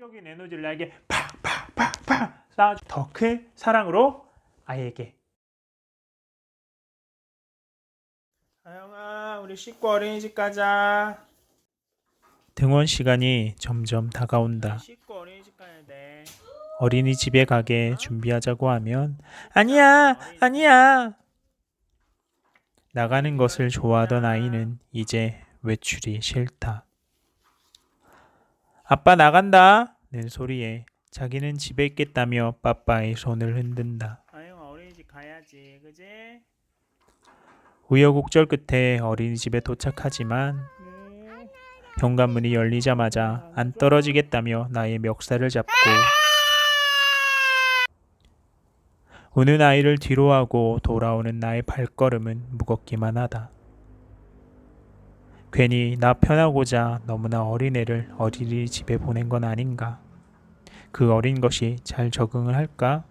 긍정적인 에너지를 나에게 팍팍팍팍 쌓아주 더큰 사랑으로 아이에게. 아영아 우리 씻고 어린이집 가자. 등원 시간이 점점 다가온다. 씻고 어린이집 가야 돼. 어린이집에 가게 준비하자고 하면 아니야 아니야. 나가는 것을 좋아하던 아이는 이제 외출이 싫다 아빠 나간다 는 소리에 자기는 집에 있겠다며 빠빠의 손을 흔든다. 아영아 어린이집 가야지, 그지? 우여곡절 끝에 어린이집에 도착하지만 현관문이 열리자마자 안 떨어지겠다며 나의 멱살을 잡고 우는 아이를 뒤로 하고 돌아오는 나의 발걸음은 무겁기만 하다. 괜히 나 편하고자 너무나 어린애를 어린이 집에 보낸 건 아닌가? 그 어린 것이 잘 적응을 할까?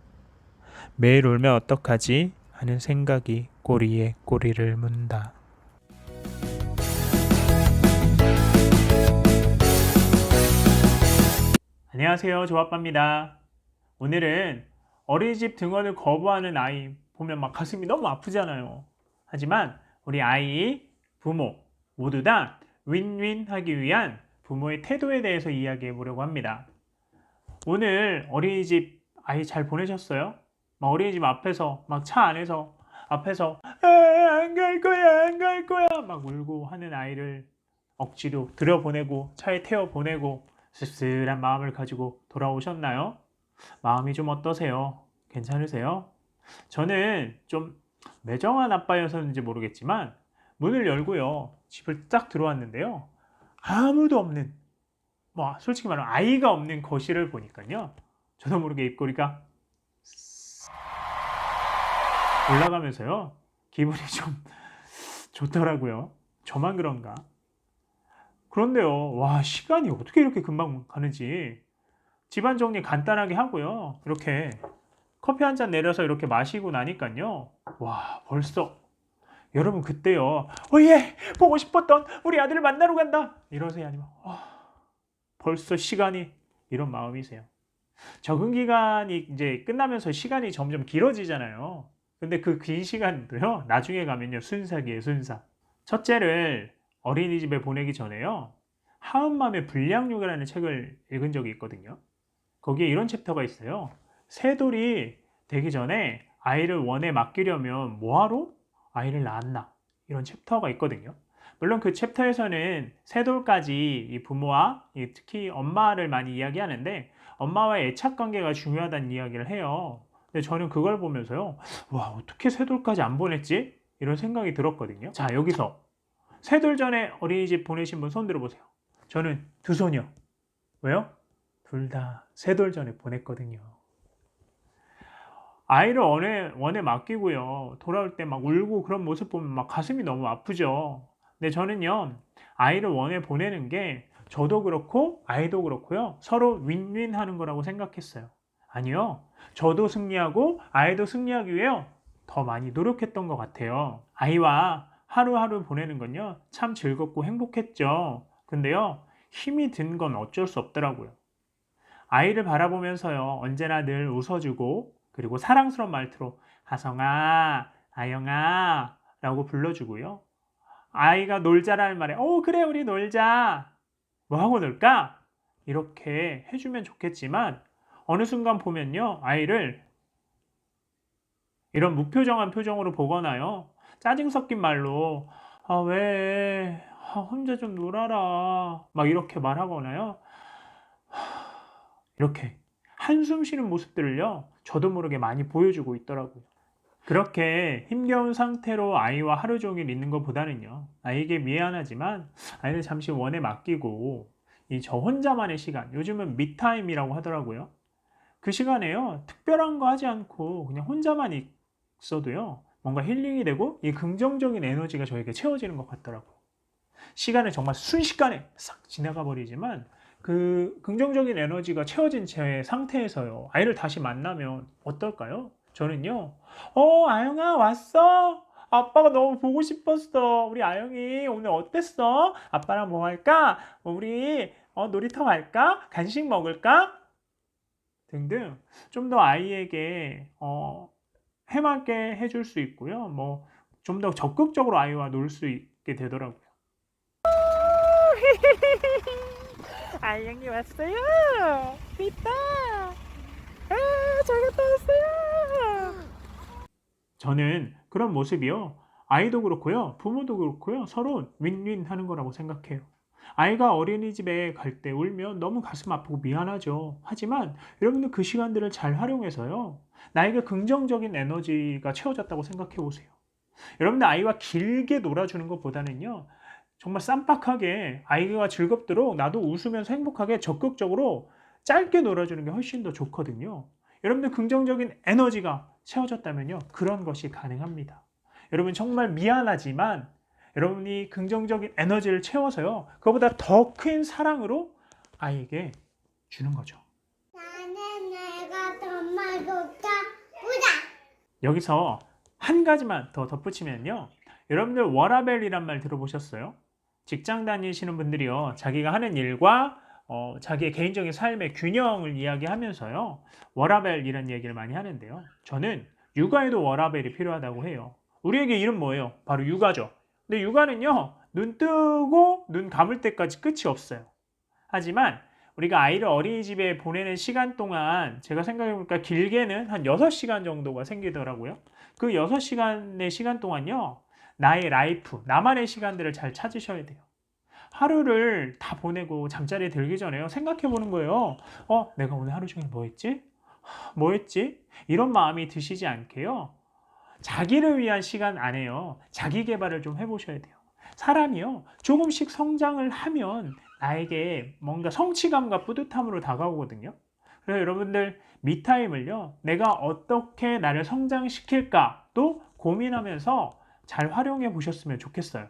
매일 울면 어떡하지? 하는 생각이 꼬리에 꼬리를 문다. 안녕하세요. 조아빠입니다. 오늘은 어린이집 등원을 거부하는 아이 보면 막 가슴이 너무 아프잖아요. 하지만 우리 아이, 부모 모두 다 윈윈 하기 위한 부모의 태도에 대해서 이야기해 보려고 합니다. 오늘 어린이집 아이 잘 보내셨어요? 막 어린이집 앞에서 막 차 안에서 앞에서 안 갈 거야 안 갈 거야 막 울고 하는 아이를 억지로 들여보내고 차에 태워 보내고 씁쓸한 마음을 가지고 돌아오셨나요? 마음이 좀 어떠세요? 괜찮으세요? 저는 좀 매정한 아빠여서인지 모르겠지만 문을 열고요 집을 딱 들어왔는데요 아무도 없는 뭐 솔직히 말하면 아이가 없는 거실을 보니까요. 저도 모르게 입꼬리가 올라가면서요. 기분이 좀 좋더라고요. 저만 그런가? 그런데요. 와, 시간이 어떻게 이렇게 금방 가는지 집안 정리 간단하게 하고요. 이렇게 커피 한 잔 내려서 이렇게 마시고 나니까요. 와, 벌써 여러분 그때요. 어예, 보고 싶었던 우리 아들을 만나러 간다. 이러세요 아니면 와, 벌써 시간이 이런 마음이세요. 적응 기간이 이제 끝나면서 시간이 점점 길어지잖아요. 근데 그 긴 시간도요, 나중에 가면요, 순삭이에요, 순삭. 첫째를 어린이집에 보내기 전에요, 하은맘의 불량육이라는 책을 읽은 적이 있거든요. 거기에 이런 챕터가 있어요. 새돌이 되기 전에 아이를 원에 맡기려면 뭐하러 아이를 낳았나? 이런 챕터가 있거든요. 물론 그 챕터에서는 세돌까지 이 부모와 이 특히 엄마를 많이 이야기하는데 엄마와의 애착 관계가 중요하다는 이야기를 해요. 근데 저는 그걸 보면서요. 와, 어떻게 세돌까지 안 보냈지? 이런 생각이 들었거든요. 자, 여기서 세돌 전에 어린이집 보내신 분 손 들어보세요. 저는 두 손이요. 왜요? 둘 다 세돌 전에 보냈거든요. 아이를 원에, 원에 맡기고요. 돌아올 때 막 울고 그런 모습 보면 막 가슴이 너무 아프죠. 근데 저는요, 아이를 원에 보내는 게 저도 그렇고 아이도 그렇고요. 서로 윈윈 하는 거라고 생각했어요. 아니요. 저도 승리하고 아이도 승리하기 위해 더 많이 노력했던 것 같아요. 아이와 하루하루 보내는 건요. 참 즐겁고 행복했죠. 근데요. 힘이 든 건 어쩔 수 없더라고요. 아이를 바라보면서요. 언제나 늘 웃어주고 그리고 사랑스러운 말투로 하성아, 아영아 라고 불러주고요. 아이가 놀자라는 말에 어 그래 우리 놀자 뭐 하고 놀까? 이렇게 해주면 좋겠지만 어느 순간 보면요 아이를 이런 무표정한 표정으로 보거나요. 짜증 섞인 말로 아 왜? 아, 혼자 좀 놀아라. 막 이렇게 말하거나요. 이렇게 한숨 쉬는 모습들을요 저도 모르게 많이 보여주고 있더라고요. 그렇게 힘겨운 상태로 아이와 하루 종일 있는 것보다는요, 아이에게 미안하지만 아이를 잠시 원에 맡기고 이 저 혼자만의 시간, 요즘은 미타임이라고 하더라고요. 그 시간에요, 특별한 거 하지 않고 그냥 혼자만 있어도요, 뭔가 힐링이 되고 이 긍정적인 에너지가 저에게 채워지는 것 같더라고요. 시간을 정말 순식간에 싹 지나가 버리지만 그 긍정적인 에너지가 채워진 제 상태에서요, 아이를 다시 만나면 어떨까요? 저는요, 어, 아영아, 왔어? 아빠가 너무 보고 싶었어. 우리 아영이 오늘 어땠어? 아빠랑 뭐 할까? 우리, 어, 놀이터 갈까? 간식 먹을까? 등등 좀 더 아이에게 어, 해맑게 해줄 수 있고요. 뭐 좀 더 적극적으로 아이와 놀 수 있게 되더라고요. 아 형님 왔어요. 있다. 아, 잘 갔다 왔어요. 저는 그런 모습이요. 아이도 그렇고요. 부모도 그렇고요. 서로 윈윈 하는 거라고 생각해요. 아이가 어린이집에 갈 때 울면 너무 가슴 아프고 미안하죠. 하지만 여러분들 그 시간들을 잘 활용해서요. 나에게 긍정적인 에너지가 채워졌다고 생각해 보세요. 여러분들 아이와 길게 놀아주는 것보다는요. 정말 쌈박하게 아이가 즐겁도록 나도 웃으면서 행복하게 적극적으로 짧게 놀아주는 게 훨씬 더 좋거든요. 여러분들 긍정적인 에너지가 채워졌다면요. 그런 것이 가능합니다. 여러분 정말 미안하지만 여러분이 긍정적인 에너지를 채워서요. 그거보다 더 큰 사랑으로 아이에게 주는 거죠. 나는 내가 더 먹을까 보자. 여기서 한 가지만 더 덧붙이면요. 여러분들 워라벨이란 말 들어보셨어요? 직장 다니시는 분들이요. 자기가 하는 일과 어, 자기의 개인적인 삶의 균형을 이야기하면서요. 워라벨이라는 얘기를 많이 하는데요. 저는 육아에도 워라벨이 필요하다고 해요. 우리에게 일은 뭐예요? 바로 육아죠. 근데 육아는요. 눈 뜨고 눈 감을 때까지 끝이 없어요. 하지만 우리가 아이를 어린이집에 보내는 시간 동안 제가 생각해보니까 길게는 한 6시간 정도가 생기더라고요. 그 6시간의 시간 동안요. 나의 라이프, 나만의 시간들을 잘 찾으셔야 돼요. 하루를 다 보내고 잠자리에 들기 전에요. 생각해 보는 거예요. 어, 내가 오늘 하루 종일 뭐 했지? 하, 뭐 했지? 이런 마음이 드시지 않게요. 자기를 위한 시간 안에요. 자기 개발을 좀 해보셔야 돼요. 사람이요. 조금씩 성장을 하면 나에게 뭔가 성취감과 뿌듯함으로 다가오거든요. 그래서 여러분들 미타임을요. 내가 어떻게 나를 성장시킬까도 고민하면서 잘 활용해 보셨으면 좋겠어요.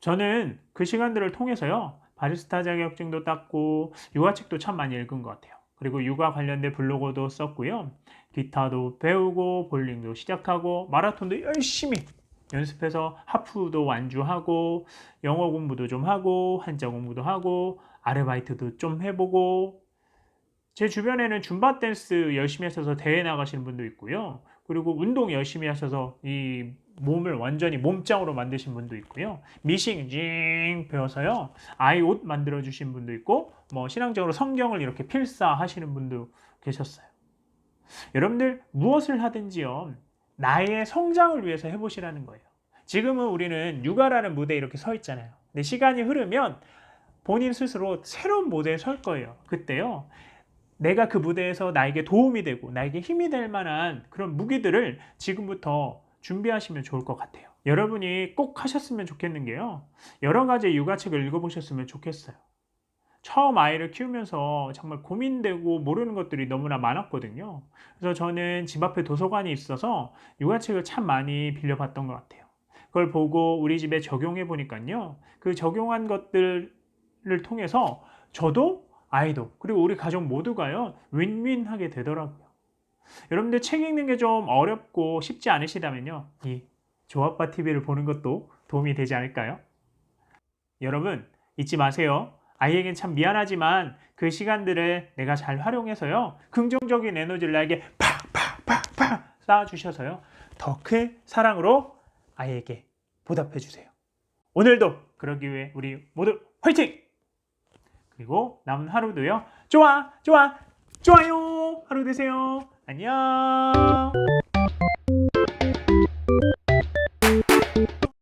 저는 그 시간들을 통해서요. 바리스타 자격증도 땄고 육아책도 참 많이 읽은 것 같아요. 그리고 육아 관련된 블로그도 썼고요. 기타도 배우고 볼링도 시작하고 마라톤도 열심히 연습해서 하프도 완주하고 영어 공부도 좀 하고 한자 공부도 하고 아르바이트도 좀 해보고 제 주변에는 줌바 댄스 열심히 하셔서 대회 나가시는 분도 있고요. 그리고 운동 열심히 하셔서 이 몸을 완전히 몸짱으로 만드신 분도 있고요. 미싱 징 배워서요. 아이 옷 만들어 주신 분도 있고 뭐 신앙적으로 성경을 이렇게 필사하시는 분도 계셨어요. 여러분들 무엇을 하든지요. 나의 성장을 위해서 해 보시라는 거예요. 지금은 우리는 육아라는 무대에 이렇게 서 있잖아요. 근데 시간이 흐르면 본인 스스로 새로운 무대에 설 거예요. 그때요. 내가 그 무대에서 나에게 도움이 되고 나에게 힘이 될 만한 그런 무기들을 지금부터 준비하시면 좋을 것 같아요. 여러분이 꼭 하셨으면 좋겠는 게요. 여러 가지 육아책을 읽어보셨으면 좋겠어요. 처음 아이를 키우면서 정말 고민되고 모르는 것들이 너무나 많았거든요. 그래서 저는 집 앞에 도서관이 있어서 육아책을 참 많이 빌려봤던 것 같아요. 그걸 보고 우리 집에 적용해 보니까요. 그 적용한 것들을 통해서 저도 아이도 그리고 우리 가족 모두가요. 윈윈하게 되더라고요. 여러분들 책 읽는 게 좀 어렵고 쉽지 않으시다면요. 이 조아빠 TV를 보는 것도 도움이 되지 않을까요? 여러분 잊지 마세요. 아이에겐 참 미안하지만 그 시간들을 내가 잘 활용해서요. 긍정적인 에너지를 나에게 팍팍팍팍 쌓아주셔서요. 더 큰 사랑으로 아이에게 보답해 주세요. 오늘도 그러기 위해 우리 모두 화이팅! 그리고 남은 하루도요. 좋아, 좋아, 좋아요! 하루 되세요. 안녕!